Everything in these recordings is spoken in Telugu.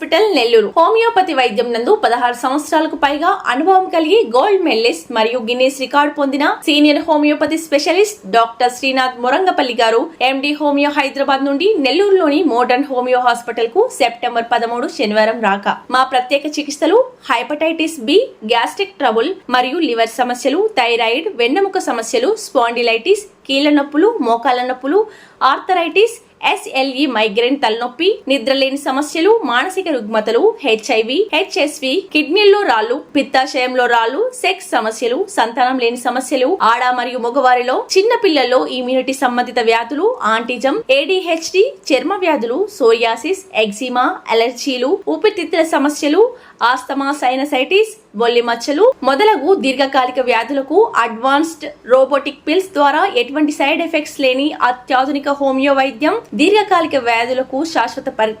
హాస్పిటల్ నెల్లూరు. హోమియోపతి వైద్యం నందు పదహారు సంవత్సరాలకు పైగా అనుభవం కలిగి గోల్డ్ మెడలిస్ట్ మరియు గిన్నీస్ రికార్డు పొందిన senior homeopathy specialist doctor Srinath Murangapalli గారు ఎండి హోమియో హైదరాబాద్ నుండి నెల్లూరులోని మోడర్న్ హోమియో హాస్పిటల్కు సెప్టెంబర్ పదమూడు శనివారం రాక. మా ప్రత్యేక చికిత్సలు హైపటైటిస్ బి గ్యాస్ట్రిక్ ట్రబుల్ మరియు లివర్ సమస్యలు థైరాయిడ్ వెన్నెముక సమస్యలు స్పాండిలైటిస్ కీళ్ళ నొప్పులు మోకాల నొప్పులు ఆర్థరైటిస్ ఎస్ఎల్ఈ మైగ్రేన్ తలనొప్పి నిద్రలేని సమస్యలు మానసిక రుగ్మతలు హెచ్ఐవి హెచ్ఎస్వి కిడ్నీల్లో రాళ్ళు పిత్తాశయంలో రాళ్ళు సెక్స్ సమస్యలు సంతానం లేని సమస్యలు ఆడ మరియు మగవారిలో చిన్న పిల్లల్లో ఇమ్యూనిటీ సంబంధిత వ్యాధులు ఆంటిజం ఏడిహెచ్డి చర్మ వ్యాధులు సోరియాసిస్ ఎగ్జిమా అలర్జీలు ఊపిరితిత్తుల సమస్యలు ఆస్తమా సైనసైటిస్ బొల్లి మచ్చలు మొదలగు దీర్ఘకాలిక వ్యాధులకు అడ్వాన్స్డ్ రోబోటిక్ పిల్స్ ద్వారా ఎటువంటి సైడ్ ఎఫెక్ట్స్ లేని అత్యాధునిక హోమియో వైద్యం దీర్ఘకాలిక వ్యాధులకు శాశ్వత పరి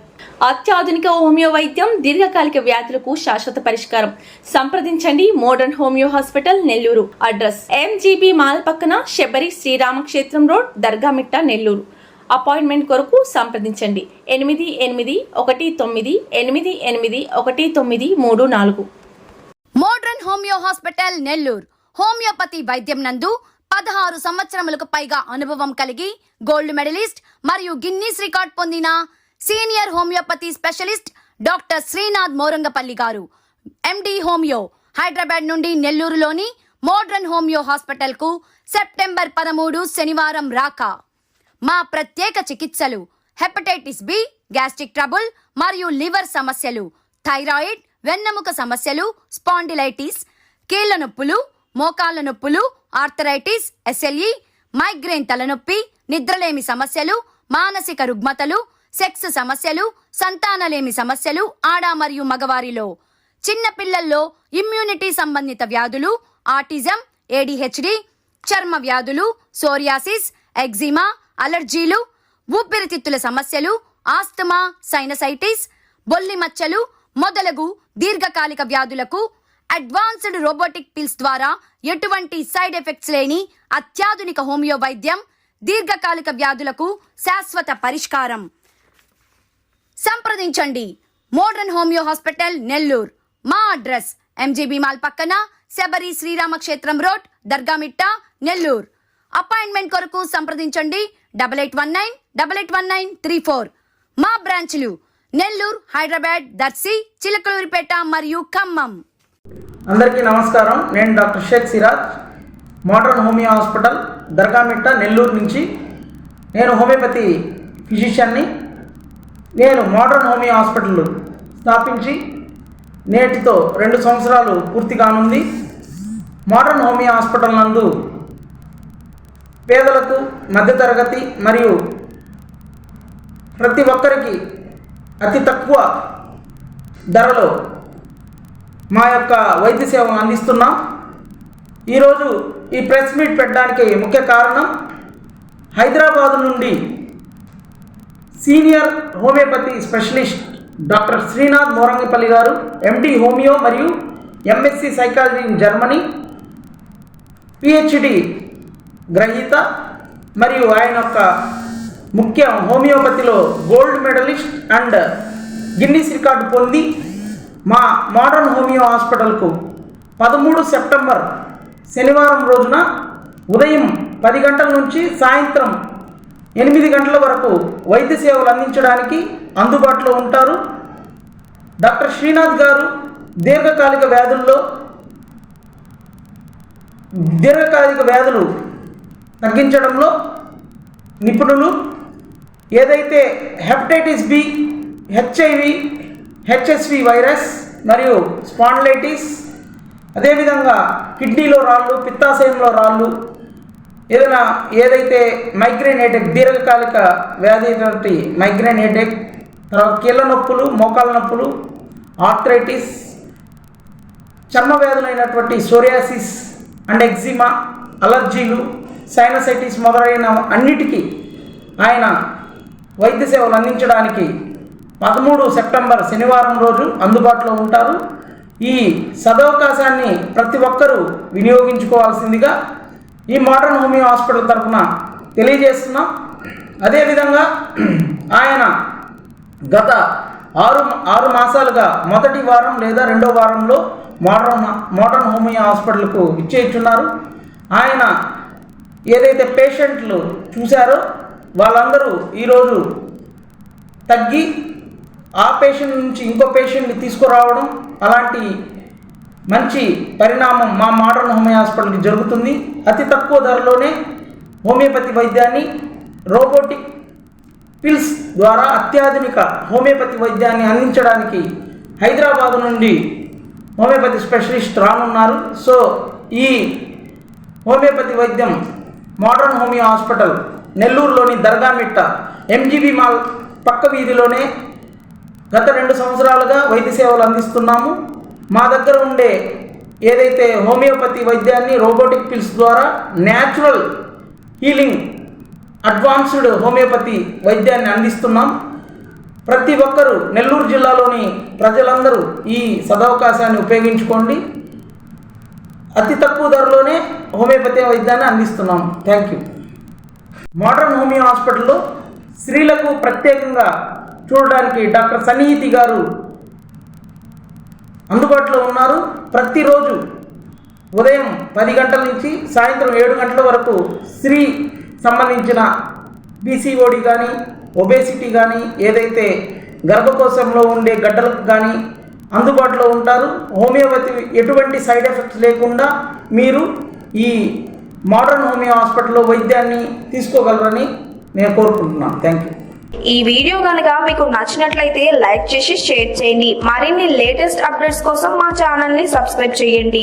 అత్యాధునిక హోమియో వైద్యం దీర్ఘకాలిక వ్యాధులకు శాశ్వత పరిష్కారం. సంప్రదించండి modern homeo hospital Nellore. Address MGB mall పక్కన శబరి శ్రీరామక్షేత్రం రోడ్ దర్గామిట్ట నెల్లూరు. అపాయింట్మెంట్ కొరకు సంప్రదించండి. ఎనిమిది ఎనిమిది ఒకటి తొమ్మిది ఎనిమిది ఎనిమిది ఒకటి తొమ్మిది మూడు నాలుగు. Modern homeo hospital Nellore. Homeopathy వైద్యం నందు పదహారు సంవత్సరములకు పైగా అనుభవం కలిగి గోల్డ్ మెడలిస్ట్ మరియు గిన్నీస్ రికార్డ్ పొందిన senior homeopathy specialist doctor Srinath Morangapalli గారు. ఎండి హోమియో హైదరాబాద్ నుండి నెల్లూరులోని మోడ్రన్ హోమియో హాస్పిటల్కు సెప్టెంబర్ పదమూడు శనివారం రాక. మా ప్రత్యేక చికిత్సలు హెపటైటిస్ బి గ్యాస్ట్రిక్ ట్రబుల్ మరియు లివర్ సమస్యలు థైరాయిడ్ వెన్నెముక సమస్యలు స్పాండిలైటిస్ కీళ్ళ నొప్పులు మోకాళ్ళ నొప్పులు ఆర్థరైటిస్ ఎస్ఎల్ఈ మైగ్రేన్ తలనొప్పి నిద్రలేమి సమస్యలు మానసిక రుగ్మతలు సెక్స్ సమస్యలు సంతానలేమి సమస్యలు ఆడ మరియు మగవారిలో. చిన్న పిల్లల్లో ఇమ్యూనిటీ సంబంధిత వ్యాధులు ఆటిజం ఏడిహెచ్డి చర్మ వ్యాధులు సోరియాసిస్ ఎగ్జిమా అలర్జీలు ఊపిరితిత్తుల సమస్యలు ఆస్తమా సైనసైటిస్ బొల్లి మచ్చలు మొదలగు దీర్ఘకాలిక వ్యాధులకు అడ్వాన్స్డ్ రోబోటిక్ పిల్స్ ద్వారా ఎటువంటి సైడ్ ఎఫెక్ట్స్ లేని అత్యాధునిక హోమియో వైద్యం దీర్ఘకాలిక వ్యాధులకు శాశ్వత పరిష్కారం. సంప్రదించండి. Modern homeo hospital Nellore. మా అడ్రస్ ఎంజీబీ మాల్ పక్కన శబరి శ్రీరామక్షేత్రం రోడ్ దర్గామిట్ట నెల్లూరు. అపాయింట్మెంట్ కొరకు సంప్రదించండి. Double eight one nine double eight one nine three four. మా బ్రాంచ్లు నెల్లూరు హైదరాబాద్ దర్శి చిలకలూరిపేట మరియు ఖమ్మం. అందరికీ నమస్కారం. నేను doctor Sheikh Siraj. Modern homeo hospital Dargamitta Nellore నుంచి. నేను హోమియోపతి ఫిజిషియన్ని. నేను మోడర్న్ హోమియో హాస్పిటల్ స్థాపించి నేటితో రెండు సంవత్సరాలు పూర్తి కానుంది. మోడర్న్ హోమియో హాస్పిటల్ నందు పేదలకు మధ్యతరగతి మరియు ప్రతి ఒక్కరికి అతి తక్కువ ధరలో మా యొక్క వైద్య సేవను అందిస్తున్నాం. ఈరోజు ఈ ప్రెస్ మీట్ పెట్టడానికి ముఖ్య కారణం హైదరాబాదు నుండి senior homeopathy specialist doctor Srinath Morangapalli గారు ఎండి హోమియో మరియు MSc psychology in Germany PhD గ్రహీత మరియు ఆయన యొక్క ముఖ్య హోమియోపతిలో gold medalist and Guinness record పొంది మా మోడర్న్ హోమియో హాస్పిటల్కు పదమూడు సెప్టెంబర్ శనివారం రోజున ఉదయం పది గంటల నుంచి సాయంత్రం ఎనిమిది గంటల వరకు వైద్య సేవలు అందించడానికి అందుబాటులో ఉంటారు. డాక్టర్ శ్రీనాథ్ గారు దీర్ఘకాలిక వ్యాధుల్లో దీర్ఘకాలిక వ్యాధులు తగ్గించడంలో నిపుణులు ఏదైతే hepatitis B HIV HSV virus మరియు స్పాండ్లైటిస్ అదేవిధంగా కిడ్నీలో రాళ్ళు పిత్తాశయంలో రాళ్ళు ఏదైనా ఏదైతే మైగ్రేన్ హెడేక్ దీర్ఘకాలిక వ్యాధి అయినటువంటి మైగ్రేన్ హెడేక్ తర్వాత కీళ్ళ నొప్పులు మోకాల నొప్పులు ఆర్థరైటిస్ చర్మ వ్యాధులైనటువంటి సోరియాసిస్ అండ్ ఎగ్జిమా అలర్జీలు సైనసైటిస్ మొదలైన అన్నిటికీ ఆయన వైద్య సేవలు అందించడానికి పదమూడు సెప్టెంబర్ శనివారం రోజు అందుబాటులో ఉంటారు. ఈ సదవకాశాన్ని ప్రతి ఒక్కరూ వినియోగించుకోవాల్సిందిగా ఈ మోడర్న్ హోమియో హాస్పిటల్ తరఫున తెలియజేస్తున్నాం. అదేవిధంగా ఆయన గత ఆరు ఆరు మాసాలుగా మొదటి వారం లేదా రెండో వారంలో మోడర్న్ మోడర్న్ హోమియో హాస్పిటల్కు ఇచ్చేస్తున్నారు ఆయన ఏదైతే పేషెంట్లు చూశారో వాళ్ళందరూ ఈరోజు తగ్గి ఆ పేషెంట్ నుంచి ఇంకో పేషెంట్ని తీసుకురావడం అలాంటి మంచి పరిణామం మా మోడర్న్ హోమియో హాస్పిటల్కి జరుగుతుంది. అతి తక్కువ ధరలోనే హోమియోపతి వైద్యాన్ని రోబోటిక్ పిల్స్ ద్వారా అత్యాధునిక హోమియోపతి వైద్యాన్ని అందించడానికి హైదరాబాదు నుండి హోమియోపతి స్పెషలిస్ట్ రానున్నారు. సో ఈ హోమియోపతి వైద్యం మోడర్న్ హోమియో హాస్పిటల్ నెల్లూరులోని దర్గామిట్ట ఎంజీబీ మాల్ పక్క వీధిలోనే గత రెండు సంవత్సరాలుగా వైద్య సేవలు అందిస్తున్నాము. మా దగ్గర ఉండే ఏదైతే హోమియోపతి వైద్యాన్ని రోబోటిక్ పిల్స్ ద్వారా న్యాచురల్ హీలింగ్ అడ్వాన్స్డ్ హోమియోపతి వైద్యాన్ని అందిస్తున్నాం. ప్రతి ఒక్కరూ నెల్లూరు జిల్లాలోని ప్రజలందరూ ఈ సదవకాశాన్ని ఉపయోగించుకోండి. అతి తక్కువ ధరలోనే హోమియోపతి వైద్యాన్ని అందిస్తున్నాం. Thank you. మోడర్న్ హోమియో హాస్పిటల్లో స్త్రీలకు ప్రత్యేకంగా చూడడానికి డాక్టర్ సన్నిహితి గారు అందుబాటులో ఉన్నారు. ప్రతిరోజు ఉదయం పది గంటల నుంచి సాయంత్రం ఏడు గంటల వరకు స్త్రీ సంబంధించిన బీసీఓడి కానీ ఒబేసిటీ కానీ ఏదైతే గర్భకోశంలో ఉండే గడ్డలకు కానీ అందుబాటులో ఉంటారు. హోమియోపతి ఎటువంటి సైడ్ ఎఫెక్ట్స్ లేకుండా మీరు ఈ మోడర్న్ హోమియో హాస్పిటల్లో వైద్యాన్ని తీసుకోగలరని నేను కోరుకుంటున్నాను. థ్యాంక్ యూ ఈ వీడియో కనుక మీకు నచ్చినట్లయితే లైక్ చేసి షేర్ చేయండి. మరిన్ని లేటెస్ట్ అప్డేట్స్ కోసం మా ఛానల్ని సబ్స్క్రైబ్ చేయండి.